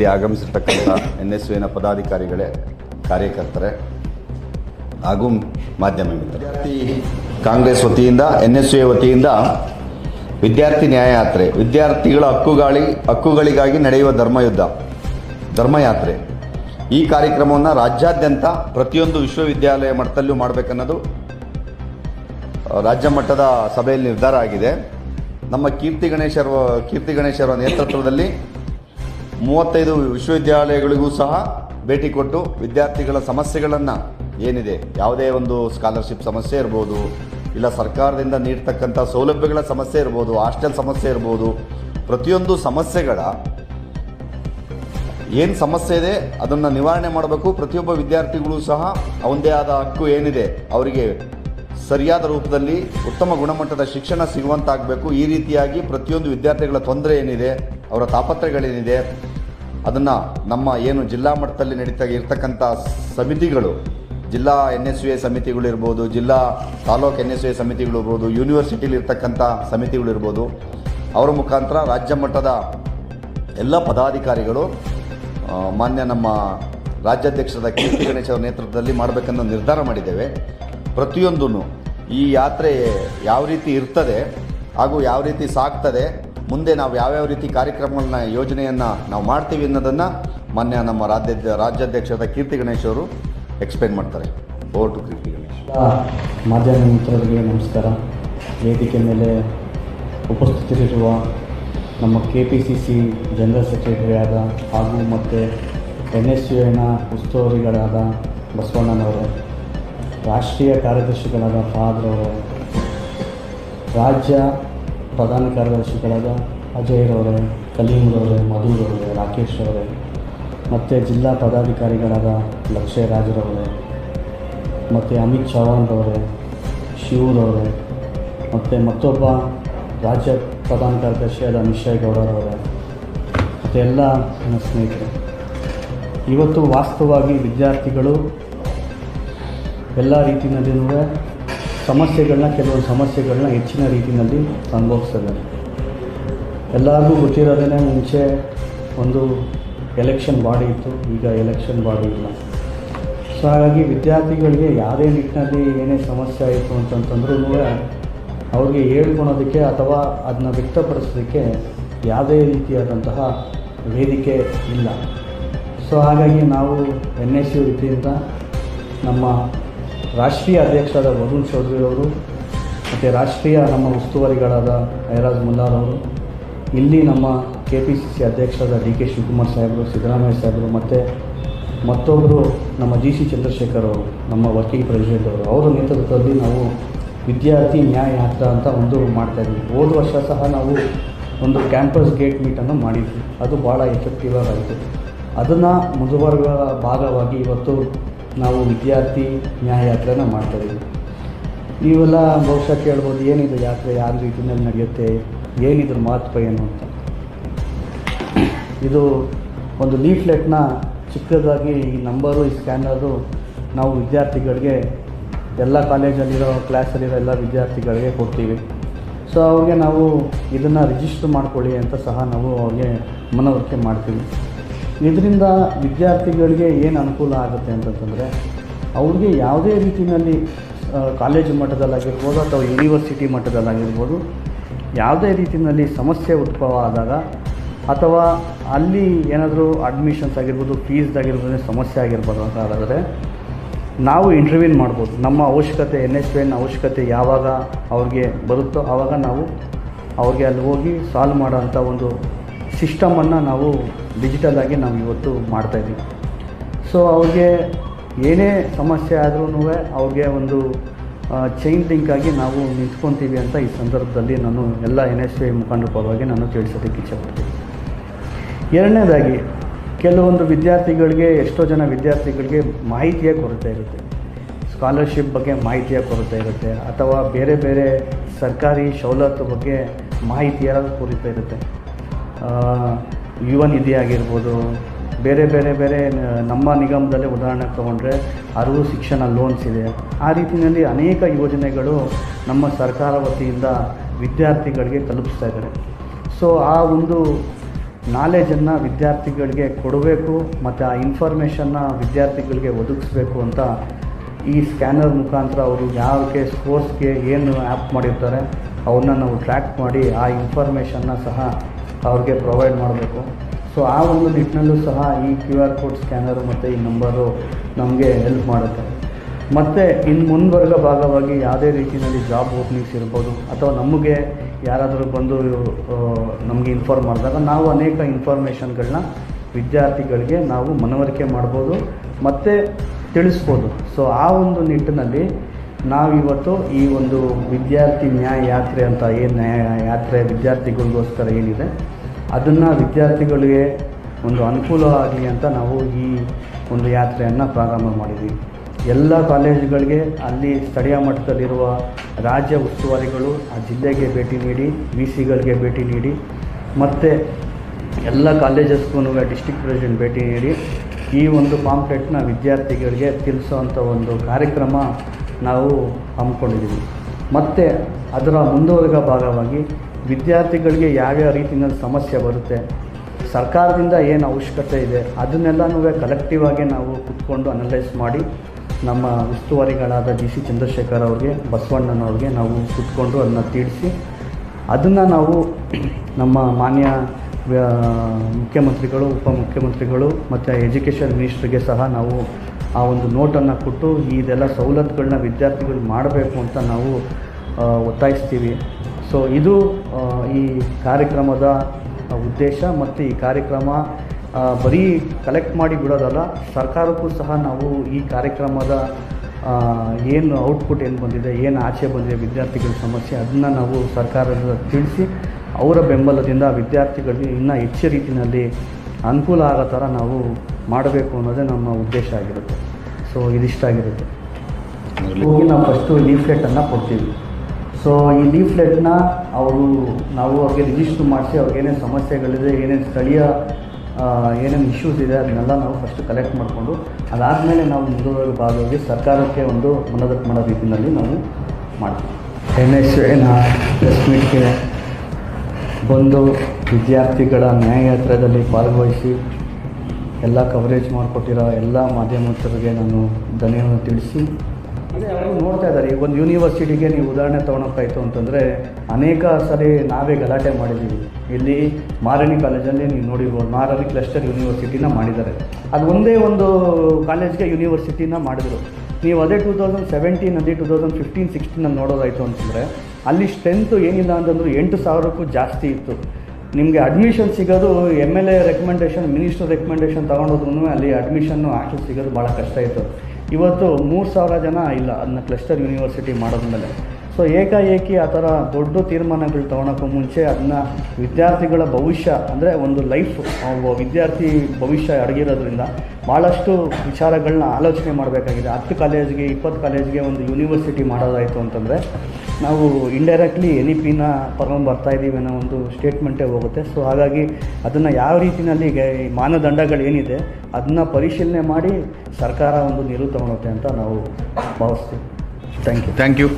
ಇಲ್ಲಿ ಆಗಮಿಸಿರ್ತಕ್ಕಂಥ N S ಯುನ ಪದಾಧಿಕಾರಿಗಳೇ, ಕಾರ್ಯಕರ್ತರೇ, ಹಾಗೂ ಮಾಧ್ಯಮ ವಿದ್ಯಾರ್ಥಿ ಕಾಂಗ್ರೆಸ್ ವತಿಯಿಂದ, ಎನ್ ಎಸ್ ಯು ವತಿಯಿಂದ ವಿದ್ಯಾರ್ಥಿ ನ್ಯಾಯಯಾತ್ರೆ, ವಿದ್ಯಾರ್ಥಿಗಳ ಹಕ್ಕುಗಾಳಿ, ಹಕ್ಕುಗಳಿಗಾಗಿ ನಡೆಯುವ ಧರ್ಮಯುದ್ಧ, ಧರ್ಮಯಾತ್ರೆ. ಈ ಕಾರ್ಯಕ್ರಮವನ್ನು ರಾಜ್ಯಾದ್ಯಂತ ಪ್ರತಿಯೊಂದು ವಿಶ್ವವಿದ್ಯಾಲಯ ಮಟ್ಟದಲ್ಲೂ ಮಾಡಬೇಕನ್ನೋದು ರಾಜ್ಯ ಮಟ್ಟದ ಸಭೆಯಲ್ಲಿ ನಿರ್ಧಾರ ಆಗಿದೆ. ನಮ್ಮ ಕೀರ್ತಿ ಗಣೇಶರ ಕೀರ್ತಿ ಗಣೇಶರ ನೇತೃತ್ವದಲ್ಲಿ ಮೂವತ್ತೈದು ವಿಶ್ವವಿದ್ಯಾಲಯಗಳಿಗೂ ಸಹ ಭೇಟಿ ಕೊಟ್ಟು ವಿದ್ಯಾರ್ಥಿಗಳ ಸಮಸ್ಯೆಗಳನ್ನು ಏನಿದೆ, ಯಾವುದೇ ಒಂದು ಸ್ಕಾಲರ್ಶಿಪ್ ಸಮಸ್ಯೆ ಇರ್ಬೋದು, ಇಲ್ಲ ಸರ್ಕಾರದಿಂದ ನೀಡ್ತಕ್ಕಂಥ ಸೌಲಭ್ಯಗಳ ಸಮಸ್ಯೆ ಇರ್ಬೋದು ಹಾಸ್ಟೆಲ್ ಸಮಸ್ಯೆ ಇರ್ಬೋದು, ಪ್ರತಿಯೊಂದು ಸಮಸ್ಯೆಗಳ ಏನು ಸಮಸ್ಯೆ ಇದೆ ಅದನ್ನು ನಿವಾರಣೆ ಮಾಡಬೇಕು. ಪ್ರತಿಯೊಬ್ಬ ವಿದ್ಯಾರ್ಥಿಗಳು ಸಹ ಅವನದೇ ಆದ ಹಕ್ಕು ಏನಿದೆ, ಅವರಿಗೆ ಸರಿಯಾದ ರೂಪದಲ್ಲಿ ಉತ್ತಮ ಗುಣಮಟ್ಟದ ಶಿಕ್ಷಣ ಸಿಗುವಂತಾಗಬೇಕು. ಈ ರೀತಿಯಾಗಿ ಪ್ರತಿಯೊಂದು ವಿದ್ಯಾರ್ಥಿಗಳ ತೊಂದರೆ ಏನಿದೆ, ಅವರ ತಾಪತ್ರಗಳೇನಿದೆ ಅದನ್ನು ನಮ್ಮ ಏನು ಜಿಲ್ಲಾ ಮಟ್ಟದಲ್ಲಿ ನಡೀತಾ ಇರ್ತಕ್ಕಂಥ ಸಮಿತಿಗಳು, ಜಿಲ್ಲಾ ಎನ್ ಎಸ್ ಯು ಎ ಸಮಿತಿಗಳಿರ್ಬೋದು ಜಿಲ್ಲಾ taluk N S U A ಸಮಿತಿಗಳು ಇರ್ಬೋದು, ಯೂನಿವರ್ಸಿಟಿಲಿ ಇರ್ತಕ್ಕಂಥ ಸಮಿತಿಗಳಿರ್ಬೋದು ಅವರ ಮುಖಾಂತರ ರಾಜ್ಯ ಮಟ್ಟದ ಎಲ್ಲ ಪದಾಧಿಕಾರಿಗಳು ಮಾನ್ಯ ನಮ್ಮ ರಾಜ್ಯಾಧ್ಯಕ್ಷರಾದ ಕೀರ್ತಿ ಗಣೇಶ್ ಅವರ ನೇತೃತ್ವದಲ್ಲಿ ಮಾಡಬೇಕನ್ನೋ ನಿರ್ಧಾರ ಮಾಡಿದ್ದೇವೆ. ಪ್ರತಿಯೊಂದೂ ಈ ಯಾತ್ರೆ ಯಾವ ರೀತಿ ಇರ್ತದೆ ಹಾಗೂ ಯಾವ ರೀತಿ ಸಾಗ್ತದೆ ಮುಂದೆ ನಾವು ಯಾವ್ಯಾವ ರೀತಿ ಕಾರ್ಯಕ್ರಮಗಳನ್ನ, ಯೋಜನೆಯನ್ನು ನಾವು ಮಾಡ್ತೀವಿ ಅನ್ನೋದನ್ನು ಮೊನ್ನೆ ನಮ್ಮ ರಾಜ್ಯ ರಾಜ್ಯಾಧ್ಯಕ್ಷರಾದ ಕೀರ್ತಿ ಗಣೇಶ್ ಅವರು ಎಕ್ಸ್ಪ್ಲೈನ್ ಮಾಡ್ತಾರೆ. Over to Keerthi Ganesh. ಮಾಧ್ಯಮ ಮಿತ್ರರಿಗೆ ನಮಸ್ಕಾರ. ವೇದಿಕೆ ಮೇಲೆ ಉಪಸ್ಥಿತರಿರುವ ನಮ್ಮ K P C C general secretary ಆದ ಹಾಗೂ ಮತ್ತು ಎನ್ ಎಸ್ ಯು ಎನ ಉಸ್ತುವಾರಿಗಳಾದ ಬಸವಣ್ಣನವರು, ರಾಷ್ಟ್ರೀಯ ಕಾರ್ಯದರ್ಶಿಗಳಾದ ಫಾದ್ರವರು ರಾಜ್ಯ ಪ್ರಧಾನ ಕಾರ್ಯದರ್ಶಿಗಳಾದ ಅಜಯ್ರವರೇ ಕಲೀಂರವರೇ ಮಧುರವರೇ ರಾಕೇಶ್ ಅವರೇ ಮತ್ತು ಜಿಲ್ಲಾ ಪದಾಧಿಕಾರಿಗಳಾದ ಲಕ್ಷ್ಯ ರಾಜರವರೇ ಮತ್ತು ಅಮಿತ್ ಚೌಹಾಣ್ರವರೇ ಶಿವರವರೇ ಮತ್ತು ಮತ್ತೊಬ್ಬ ರಾಜ್ಯ ಪ್ರಧಾನ ಕಾರ್ಯದರ್ಶಿಯಾದ ನಿಶ್ಚಯ್ ಗೌಡರವರೇ ಮತ್ತು ಎಲ್ಲ ನನ್ನ ಸ್ನೇಹಿತರು, ಇವತ್ತು ವಾಸ್ತವವಾಗಿ ವಿದ್ಯಾರ್ಥಿಗಳು ಎಲ್ಲ ರೀತಿಯಲ್ಲಿಯೂ ಸಮಸ್ಯೆಗಳನ್ನ ಕೆಲವೊಂದು ಸಮಸ್ಯೆಗಳನ್ನ ಹೆಚ್ಚಿನ ರೀತಿಯಲ್ಲಿ ಅನುಭವಿಸ್ತಿದ್ದಾರೆ ಎಲ್ಲರಿಗೂ ಗೊತ್ತಿರೋದೇ ಮುಂಚೆ ಒಂದು ಎಲೆಕ್ಷನ್ ಬಾಡಿ ಇತ್ತು, ಈಗ ಎಲೆಕ್ಷನ್ ಬಾಡಿ ಇಲ್ಲ. ಸೊ ಹಾಗಾಗಿ ವಿದ್ಯಾರ್ಥಿಗಳಿಗೆ ಯಾವುದೇ ನಿಟ್ಟಿನಲ್ಲಿ ಏನೇ ಸಮಸ್ಯೆ ಆಯಿತು ಅಂತಂತಂದ್ರೂ ಅವ್ರಿಗೆ ಹೇಳ್ಕೊಳೋದಕ್ಕೆ ಅಥವಾ ಅದನ್ನ ವ್ಯಕ್ತಪಡಿಸೋದಕ್ಕೆ ಯಾವುದೇ ರೀತಿಯಾದಂತಹ ವೇದಿಕೆ ಇಲ್ಲ. ಸೊ ಹಾಗಾಗಿ ನಾವು ಎನ್ ಎಸ್ ಯು ನಮ್ಮ ರಾಷ್ಟ್ರೀಯ ಅಧ್ಯಕ್ಷರಾದ ವರುಣ್ ಚೌಧರಿ ಅವರು ಮತ್ತು ರಾಷ್ಟ್ರೀಯ ನಮ್ಮ ಉಸ್ತುವಾರಿಗಳಾದ ಐರಾಜ್ ಮುಲ್ಲಾರ್ ಅವರು, ಇಲ್ಲಿ ನಮ್ಮ ಕೆ ಪಿ ಸಿ ಸಿ ಅಧ್ಯಕ್ಷರಾದ ಡಿ ಕೆ ಶಿವಕುಮಾರ್ ಸಾಹೇಬರು, ಸಿದ್ದರಾಮಯ್ಯ ಸಾಹೇಬರು ಮತ್ತು ಮತ್ತೊಬ್ಬರು ನಮ್ಮ ಜಿ ಸಿ ಚಂದ್ರಶೇಖರ್ ಅವರು, ನಮ್ಮ ವರ್ಕಿಂಗ್ ಪ್ರೆಸಿಡೆಂಟ್ ಅವರು. ಅವರ ನೇತೃತ್ವದಲ್ಲಿ ನಾವು ವಿದ್ಯಾರ್ಥಿ ನ್ಯಾಯ ಯಾತ್ರ ಅಂತ ಒಂದು ಮಾಡ್ತಾಯಿದ್ವಿ ಹೋದ ವರ್ಷ ಸಹ ನಾವು ಒಂದು ಕ್ಯಾಂಪಸ್ ಗೇಟ್ ಮೀಟನ್ನು ಮಾಡಿದ್ವಿ. ಅದು ಭಾಳ ಎಫೆಕ್ಟಿವ್ ಆಗಿತ್ತು ಅದನ್ನು ಮುಂದುವರೆಗಳ ಭಾಗವಾಗಿ ಇವತ್ತು ನಾವು ವಿದ್ಯಾರ್ಥಿ ನ್ಯಾಯ ಯಾತ್ರೆನ ಇದ್ದೀವಿ ನೀವೆಲ್ಲ ಬಹುಶಃ ಕೇಳ್ಬೋದು ಏನಿದು ಯಾತ್ರೆ, ಯಾವ ರೀತಿಯಲ್ಲಿ ನಡೆಯುತ್ತೆ, ಏನಿದ್ರ ಮಹತ್ವ ಏನು ಅಂತ. ಇದು ಒಂದು ಲೀಫ್ಲೆಟ್ನ ಚಿಕ್ಕದಾಗಿ ಈ ನಂಬರು ಈ ಸ್ಕ್ಯಾನರು ನಾವು ವಿದ್ಯಾರ್ಥಿಗಳಿಗೆ ಎಲ್ಲ ಕಾಲೇಜಲ್ಲಿರೋ ಕ್ಲಾಸಲ್ಲಿರೋ ಎಲ್ಲ ವಿದ್ಯಾರ್ಥಿಗಳಿಗೆ ಕೊಡ್ತೀವಿ. ಸೊ ಅವ್ರಿಗೆ ನಾವು ಇದನ್ನು ರಿಜಿಸ್ಟರ್ ಮಾಡ್ಕೊಳ್ಳಿ ಅಂತ ಸಹ ನಾವು ಅವ್ರಿಗೆ ಮನವರಿಕೆ ಮಾಡ್ತೀವಿ. ಇದರಿಂದ ವಿದ್ಯಾರ್ಥಿಗಳಿಗೆ ಏನು ಅನುಕೂಲ ಆಗುತ್ತೆ ಅಂತಂತಂದರೆ, ಅವ್ರಿಗೆ ಯಾವುದೇ ರೀತಿಯಲ್ಲಿ ಕಾಲೇಜು ಮಟ್ಟದಲ್ಲಾಗಿರ್ಬೋದು ಅಥವಾ ಯೂನಿವರ್ಸಿಟಿ ಮಟ್ಟದಲ್ಲಾಗಿರ್ಬೋದು, ಯಾವುದೇ ರೀತಿಯಲ್ಲಿ ಸಮಸ್ಯೆ ಉದ್ಭವ ಆದಾಗ ಅಥವಾ ಅಲ್ಲಿ ಏನಾದರೂ ಅಡ್ಮಿಷನ್ಸ್ ಆಗಿರ್ಬೋದು ಫೀಸ್ದಾಗಿರ್ಬೋದು ಸಮಸ್ಯೆ ಆಗಿರ್ಬೋದು ಅಂತ ಹೇಳಿದ್ರೆ ನಾವು ಇಂಟರ್ವ್ಯೂನ್ ಮಾಡ್ಬೋದು. ನಮ್ಮ ಅವಶ್ಯಕತೆ ಎನ್ ಎಸ್ ಎನ್ ಅವಶ್ಯಕತೆ ಯಾವಾಗ ಅವ್ರಿಗೆ ಬರುತ್ತೋ ಆವಾಗ ನಾವು ಅವ್ರಿಗೆ ಅಲ್ಲಿ ಹೋಗಿ ಸಾಲ್ವ್ ಮಾಡೋಂಥ ಒಂದು ಸಿಸ್ಟಮನ್ನು ನಾವು ಡಿಜಿಟಲಾಗಿ ನಾವು ಇವತ್ತು ಮಾಡ್ತಾಯಿದ್ದೀವಿ ಸೊ ಅವ್ರಿಗೆ ಏನೇ ಸಮಸ್ಯೆ ಆದ್ರೂ ಅವ್ರಿಗೆ ಒಂದು ಚೈನ್ ಲಿಂಕಾಗಿ ನಾವು ನಿಂತ್ಕೊತೀವಿ ಅಂತ ಈ ಸಂದರ್ಭದಲ್ಲಿ ನಾನು ಎಲ್ಲ ಎನ್ ಎಸ್ ಐ ಮುಖಂಡರ ಪರವಾಗಿ ನಾನು ತಿಳಿಸೋದಕ್ಕೆ ಇಚ್ಛೆಪಡ್ತೀನಿ ಎರಡನೇದಾಗಿ, ಕೆಲವೊಂದು ವಿದ್ಯಾರ್ಥಿಗಳಿಗೆ, ಎಷ್ಟೋ ಜನ ವಿದ್ಯಾರ್ಥಿಗಳಿಗೆ ಮಾಹಿತಿಯ ಕೊರತೆ ಇರುತ್ತೆ. ಸ್ಕಾಲರ್ಶಿಪ್ ಬಗ್ಗೆ ಮಾಹಿತಿಯ ಕೊರತೆ ಇರುತ್ತೆ, ಅಥವಾ ಬೇರೆ ಬೇರೆ ಸರ್ಕಾರಿ ಸವಲತ್ತು ಬಗ್ಗೆ ಮಾಹಿತಿಯ ಕೊರತೆ ಇರುತ್ತೆ. ಯುವ ನಿಧಿ ಆಗಿರ್ಬೋದು, ಬೇರೆ ಬೇರೆ ಬೇರೆ ನಮ್ಮ ನಿಗಮದಲ್ಲೇ ಉದಾಹರಣೆ ತೊಗೊಂಡ್ರೆ ಅರಿವು ಶಿಕ್ಷಣ ಲೋನ್ಸ್ ಇದೆ. ಆ ರೀತಿಯಲ್ಲಿ ಅನೇಕ ಯೋಜನೆಗಳು ನಮ್ಮ ಸರ್ಕಾರ ವತಿಯಿಂದ ವಿದ್ಯಾರ್ಥಿಗಳಿಗೆ ತಲುಪಿಸ್ತಾ ಇದ್ದಾರೆ ಸೊ ಆ ಒಂದು ನಾಲೆಜನ್ನು ವಿದ್ಯಾರ್ಥಿಗಳಿಗೆ ಕೊಡಬೇಕು, ಮತ್ತು ಆ ಇನ್ಫಾರ್ಮೇಷನ್ನ ವಿದ್ಯಾರ್ಥಿಗಳಿಗೆ ಒದಗಿಸ್ಬೇಕು ಅಂತ ಈ ಸ್ಕ್ಯಾನರ್ ಮುಖಾಂತರ ಅವರು ಯಾವಕ್ಕೆ ಸ್ಪೋರ್ಟ್ಸ್ಗೆ ಏನು ಆ್ಯಪ್ ಮಾಡಿರ್ತಾರೆ ಅವನ್ನ ನಾವು ಟ್ರ್ಯಾಕ್ ಮಾಡಿ ಆ ಇನ್ಫಾರ್ಮೇಷನ್ನ ಸಹ ಅವ್ರಿಗೆ ಪ್ರೊವೈಡ್ ಮಾಡಬೇಕು. ಸೊ ಆ ಒಂದು ನಿಟ್ಟಿನಲ್ಲೂ ಸಹ ಈ ಕ್ಯೂ ಆರ್ ಕೋಡ್ ಸ್ಕ್ಯಾನರು ಮತ್ತು ಈ ನಂಬರು ನಮಗೆ ಹೆಲ್ಪ್ ಮಾಡುತ್ತೆ. ಮತ್ತು ಇನ್ನು ಮುಂದುವರೆದ ಭಾಗವಾಗಿ ಯಾವುದೇ ರೀತಿಯಲ್ಲಿ ಜಾಬ್ ಓಪನಿಂಗ್ಸ್ ಇರ್ಬೋದು, ಅಥವಾ ನಮಗೆ ಯಾರಾದರೂ ಬಂದು ನಮಗೆ ಇನ್ಫಾರ್ಮ್ ಮಾಡಿದಾಗ ನಾವು ಅನೇಕ ಇನ್ಫಾರ್ಮೇಷನ್ಗಳನ್ನ ವಿದ್ಯಾರ್ಥಿಗಳಿಗೆ ನಾವು ಮನವರಿಕೆ ಮಾಡ್ಬೋದು, ಮತ್ತು ತಿಳಿಸ್ಬೋದು. ಸೊ ಆ ಒಂದು ನಿಟ್ಟಿನಲ್ಲಿ ನಾವಿವತ್ತು ಈ ಒಂದು ವಿದ್ಯಾರ್ಥಿ ನ್ಯಾಯ ಯಾತ್ರೆ ಅಂತ ಏನು ನ್ಯಾಯ ಯಾತ್ರೆ ವಿದ್ಯಾರ್ಥಿಗಳಿಗೋಸ್ಕರ ಏನಿದೆ, ಅದನ್ನು ವಿದ್ಯಾರ್ಥಿಗಳಿಗೆ ಒಂದು ಅನುಕೂಲ ಆಗಲಿ ಅಂತ ನಾವು ಈ ಒಂದು ಯಾತ್ರೆಯನ್ನು ಪ್ರಾರಂಭ ಮಾಡಿದ್ವಿ. ಎಲ್ಲ ಕಾಲೇಜುಗಳಿಗೆ ಅಲ್ಲಿ ಸ್ಥಳೀಯ ಮಟ್ಟದಲ್ಲಿರುವ ರಾಜ್ಯ ಉಸ್ತುವಾರಿಗಳು ಆ ಜಿಲ್ಲೆಗೆ ಭೇಟಿ ನೀಡಿ, ವಿ ಸಿಗಳಿಗೆ ಭೇಟಿ ನೀಡಿ, ಮತ್ತು ಎಲ್ಲ ಕಾಲೇಜಸ್ಗೂ ಡಿಸ್ಟಿಕ್ ಪ್ರೆಸಿಡೆಂಟ್ ಭೇಟಿ ನೀಡಿ ಈ ಒಂದು ಪಾಂಪ್ಲೆಟ್ನ ವಿದ್ಯಾರ್ಥಿಗಳಿಗೆ ತಿಳಿಸೋ ಒಂದು ಕಾರ್ಯಕ್ರಮ ನಾವು ಹಮ್ಮಿಕೊಂಡಿದ್ದೀವಿ. ಮತ್ತು ಅದರ ಮುಂದುವರೆದ ಭಾಗವಾಗಿ ವಿದ್ಯಾರ್ಥಿಗಳಿಗೆ ಯಾವ್ಯಾವ ರೀತಿಯ ಸಮಸ್ಯೆ ಬರುತ್ತೆ, ಸರ್ಕಾರದಿಂದ ಏನು ಅವಶ್ಯಕತೆ ಇದೆ ಅದನ್ನೆಲ್ಲನೂ ಕಲೆಕ್ಟಿವ್ ಆಗಿ ನಾವು ಕುತ್ಕೊಂಡು ಅನಲೈಸ್ ಮಾಡಿ ನಮ್ಮ ಉಸ್ತುವಾರಿಗಳಾದ ಜಿ ಸಿ ಚಂದ್ರಶೇಖರ್ ಅವ್ರಿಗೆ, ಬಸವಣ್ಣನವ್ರಿಗೆ ನಾವು ಕುತ್ಕೊಂಡು ಅದನ್ನ ತಿಳಿಸಿ, ಅದನ್ನು ನಾವು ನಮ್ಮ ಮಾನ್ಯ ಮುಖ್ಯಮಂತ್ರಿಗಳು ಉಪಮುಖ್ಯಮಂತ್ರಿಗಳು ಮತ್ತು ಎಜುಕೇಷನ್ ಮಿನಿಸ್ಟ್ರಿಗೆ ಸಹ ನಾವು ಆ ಒಂದು ನೋಟನ್ನು ಕೊಟ್ಟು ಇದೆಲ್ಲ ಸವಲತ್ತುಗಳನ್ನ ವಿದ್ಯಾರ್ಥಿಗಳು ಮಾಡಬೇಕು ಅಂತ ನಾವು ಒತ್ತಾಯಿಸ್ತೀವಿ. ಸೊ ಇದು ಈ ಕಾರ್ಯಕ್ರಮದ ಉದ್ದೇಶ ಮತ್ತು ಈ ಕಾರ್ಯಕ್ರಮ ಬರೀ ಕಲೆಕ್ಟ್ ಮಾಡಿ ಬಿಡೋದಲ್ಲ, ಸರ್ಕಾರಕ್ಕೂ ಸಹ ನಾವು ಈ ಕಾರ್ಯಕ್ರಮದ ಏನು ಔಟ್ಪುಟ್ ಏನು ಬಂದಿದೆ, ಏನು ಆಚೆ ಬಂದಿದೆ, ವಿದ್ಯಾರ್ಥಿಗಳ ಸಮಸ್ಯೆ, ಅದನ್ನು ನಾವು ಸರ್ಕಾರದ ತಿಳಿಸಿ, ಅವರ ಬೆಂಬಲದಿಂದ ವಿದ್ಯಾರ್ಥಿಗಳಿಗೆ ಇನ್ನೂ ಹೆಚ್ಚು ರೀತಿಯಲ್ಲಿ ಅನುಕೂಲ ಆಗೋ ಥರ ನಾವು ಮಾಡಬೇಕು ಅನ್ನೋದೇ ನಮ್ಮ ಉದ್ದೇಶ ಆಗಿರುತ್ತೆ. ಸೊ ಇದಿಷ್ಟಾಗಿರುತ್ತೆ ಹೋಗಿ ನಾವು ಫಸ್ಟು ಲೀಫ್ಲೆಟನ್ನು ಕೊಡ್ತೀವಿ. ಸೊ ಈ ಲೀಫ್ಲೆಟ್ನ ಅವರು ನಾವು ಅವ್ರಿಗೆ ರಿಜಿಸ್ಟ್ರ್ ಮಾಡಿಸಿ ಅವ್ರಿಗೆ ಏನೇನು ಸಮಸ್ಯೆಗಳಿದೆ ಏನೇನು ಸ್ಥಳೀಯ ಏನೇನು ಇಶ್ಯೂಸ್ ಇದೆ ಅದನ್ನೆಲ್ಲ ನಾವು ಫಸ್ಟ್ ಕಲೆಕ್ಟ್ ಮಾಡಿಕೊಂಡು ಅದಾದಮೇಲೆ ನಾವು ಮುಂದುವರೆದ ಭಾಗವಾಗಿ ಸರ್ಕಾರಕ್ಕೆ ಒಂದು ಮನದಟ್ಟು ಮಾಡೋ ರೀತಿಯಲ್ಲಿ ನಾವು ಮಾಡ್ತೀವಿ. ಎನ್ ಎಸ್ ಎನ ಪ್ರೆಸ್ ಮೀಟ್ಗೆ ಬಂದು ವಿದ್ಯಾರ್ಥಿಗಳ ನ್ಯಾಯಯಾತ್ರೆಯಲ್ಲಿ ಭಾಗವಹಿಸಿ ಎಲ್ಲ ಕವರೇಜ್ ಮಾಡಿಕೊಟ್ಟಿರೋ ಎಲ್ಲ ಮಾಧ್ಯಮಸ್ಥರಿಗೆ ನಾನು ಧನ್ಯವಾದ ತಿಳಿಸಿ. ಅವರು ನೋಡ್ತಾ ಇದ್ದಾರೆ, ಈಗ ಒಂದು ಯೂನಿವರ್ಸಿಟಿಗೆ ನೀವು ಉದಾಹರಣೆ ತೊಗೊಳಕ್ಕಾಯ್ತು ಅಂತಂದರೆ ಅನೇಕ ಸರಿ ನಾವೇ ಗಲಾಟೆ ಮಾಡಿದ್ದೀವಿ. ಇಲ್ಲಿ ಮಾರಣಿ ಕಾಲೇಜಲ್ಲಿ ನೀವು ನೋಡಿರ್ಬೋದು ಮಾರಣಿ ಕ್ಲಸ್ಟರ್ ಯೂನಿವರ್ಸಿಟಿನ ಮಾಡಿದ್ದಾರೆ. ಅದು ಒಂದೇ ಒಂದು ಕಾಲೇಜ್ಗೆ ಯೂನಿವರ್ಸಿಟಿನ ಮಾಡಿದರು. ನೀವು ಅದೇ ಟೂ ತೌಸಂಡ್ ಸೆವೆಂಟೀನ್ ಅದೇ ಟೂ ತೌಸಂಡ್ ಫಿಫ್ಟೀನ್ ಸಿಕ್ಸ್ಟೀನಲ್ಲಿ ನೋಡೋದಾಯಿತು ಅಂತಂದರೆ ಅಲ್ಲಿ ಸ್ಟ್ರೆಂತು ಏನಿಲ್ಲ ಅಂತಂದ್ರೆ ಎಂಟು ಸಾವಿರಕ್ಕೂ ಜಾಸ್ತಿ ಇತ್ತು. ನಿಮಗೆ ಅಡ್ಮಿಷನ್ ಸಿಗೋದು M L A recommendation minister recommendation ತೊಗೊಂಡೋದ್ರೂ ಅಲ್ಲಿ ಅಡ್ಮಿಷನ್ನು ಹಾಸ್ಟೆಲ್ ಸಿಗೋದು ಭಾಳ ಕಷ್ಟ ಇತ್ತು. ಇವತ್ತು ಮೂರು ಸಾವಿರ ಜನ ಇಲ್ಲ ಅದನ್ನ ಕ್ಲಸ್ಟರ್ ಯೂನಿವರ್ಸಿಟಿ ಮಾಡೋದ್ಮೇಲೆ. ಸೊ ಏಕಾಏಕಿ ಆ ಥರ ದೊಡ್ಡ ತೀರ್ಮಾನಗಳು ತೊಗೊಳಕ್ಕೂ ಮುಂಚೆ ಅದನ್ನ ವಿದ್ಯಾರ್ಥಿಗಳ ಭವಿಷ್ಯ, ಅಂದರೆ ಒಂದು ಲೈಫ್ ವಿದ್ಯಾರ್ಥಿ ಭವಿಷ್ಯ ಅಡಗಿರೋದ್ರಿಂದ ಭಾಳಷ್ಟು ವಿಚಾರಗಳನ್ನ ಆಲೋಚನೆ ಮಾಡಬೇಕಾಗಿದೆ. ಹತ್ತು ಕಾಲೇಜ್ಗೆ, ಇಪ್ಪತ್ತು ಕಾಲೇಜ್ಗೆ ಒಂದು ಯೂನಿವರ್ಸಿಟಿ ಮಾಡೋದಾಯಿತು ಅಂತಂದರೆ ನಾವು ಇಂಡೈರೆಕ್ಟ್ಲಿ ಎನ್ ಇ ಪಿನ ಬರ್ತಾ ಇದ್ದೀವಿ ಅನ್ನೋ ಒಂದು ಸ್ಟೇಟ್ಮೆಂಟೇ ಹೋಗುತ್ತೆ. ಸೊ ಹಾಗಾಗಿ ಅದನ್ನು ಯಾವ ರೀತಿಯಲ್ಲಿ ಮಾನದಂಡಗಳು ಏನಿದೆ, ಅದನ್ನ ಪರಿಶೀಲನೆ ಮಾಡಿ ಸರ್ಕಾರ ಒಂದು ನಿಲುವು ತಗೊಳುತ್ತೆ ಅಂತ ನಾವು ಭಾವಿಸ್ತೀವಿ. Thank you thank you